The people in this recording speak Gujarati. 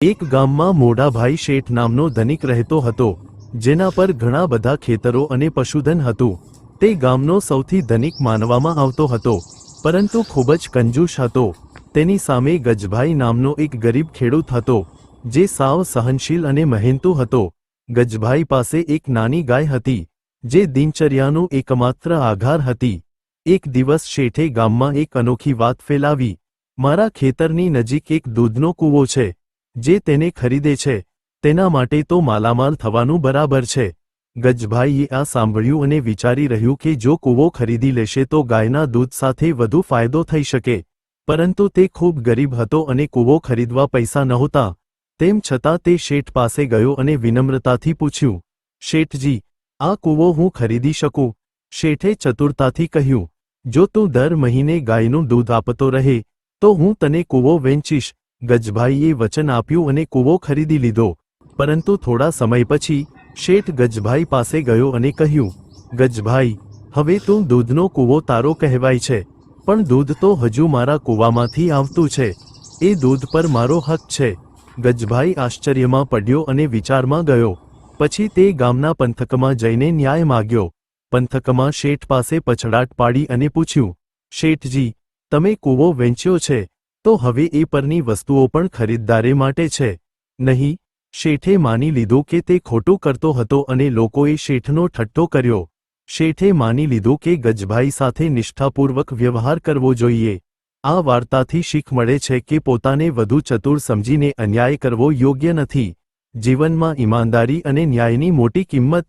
એક ગામમાં મોઢાભાઈ શેઠ નામનો ધનિક રહેતો હતો, જેના પર ઘણા બધા ખેતરો અને પશુધન હતું. તે ગામનો સૌથી ધનિક માનવામાં આવતો હતો, પરંતુ ખૂબ જ કંજૂસ હતો. તેની સામે ગજભાઈ નામનો એક ગરીબ ખેડૂત હતો, જે સાવ સહનશીલ અને મહેનતુ હતો. ગજભાઈ પાસે એક નાની ગાય હતી, જે દિનચર્યાનું એકમાત્ર આધાર હતી. એક દિવસ શેઠે ગામમાં એક અનોખી વાત ફેલાવી, મારા ખેતરની નજીક એક દૂધનો કૂવો છે જે તેને ખરીદે છે, તેના માટે તો માલામાલ થવાનું બરાબર છે. ગજભાઈએ આ સાંભળ્યું અને વિચારી રહ્યું કે જો કૂવો ખરીદી લેશે તો ગાયના દૂધ સાથે વધુ ફાયદો થઈ શકે. પરંતુ તે ખૂબ ગરીબ હતો અને કૂવો ખરીદવા પૈસા નહોતા. તેમ છતાં તે શેઠ પાસે ગયો અને વિનમ્રતાથી પૂછ્યું, શેઠજી, આ કૂવો હું ખરીદી શકું? શેઠે ચતુરતાથી કહ્યું, જો તું દર મહિને ગાયનું દૂધ આપતો રહે, તો હું તને કૂવો વેચીશ. ગજભાઈએ વચન આપ્યું અને કૂવો ખરીદી લીધો. પરંતુ થોડા સમય પછી શેઠ ગજભાઈ પાસે ગયો અને કહ્યું, ગજભાઈ, હવે તું દૂધનો કૂવો તારો કહેવાય છે, પણ દૂધ તો હજુ મારા કૂવામાંથી આવતું છે. એ દૂધ પર મારો હક છે. ગજભાઈ આશ્ચર્યમાં પડ્યો અને વિચારમાં ગયો. પછી તે ગામના પંથકમાં જઈને ન્યાય માગ્યો. પંથકમાં શેઠ પાસે પછડાટ પાડી અને પૂછ્યું, શેઠજી, તમે કૂવો વેચ્યો છે તો હવે એ પરની વસ્તુઓ પણ ખરીદદારે માટે છે. નહીં, શેઠે માની લીધું કે તે ખોટું કરતો હતો અને લોકોએ શેઠનો ઠટ્ટો કર્યો. શેઠે માની લીધું કે ગજભાઈ સાથે નિષ્ઠાપૂર્વક વ્યવહાર કરવો જોઈએ. આ વાર્તાથી શીખ મળે છે કે પોતાને વધુ ચતુર સમજીને અન્યાય કરવો યોગ્ય નથી. જીવનમાં ઈમાનદારી અને ન્યાયની મોટી કિંમત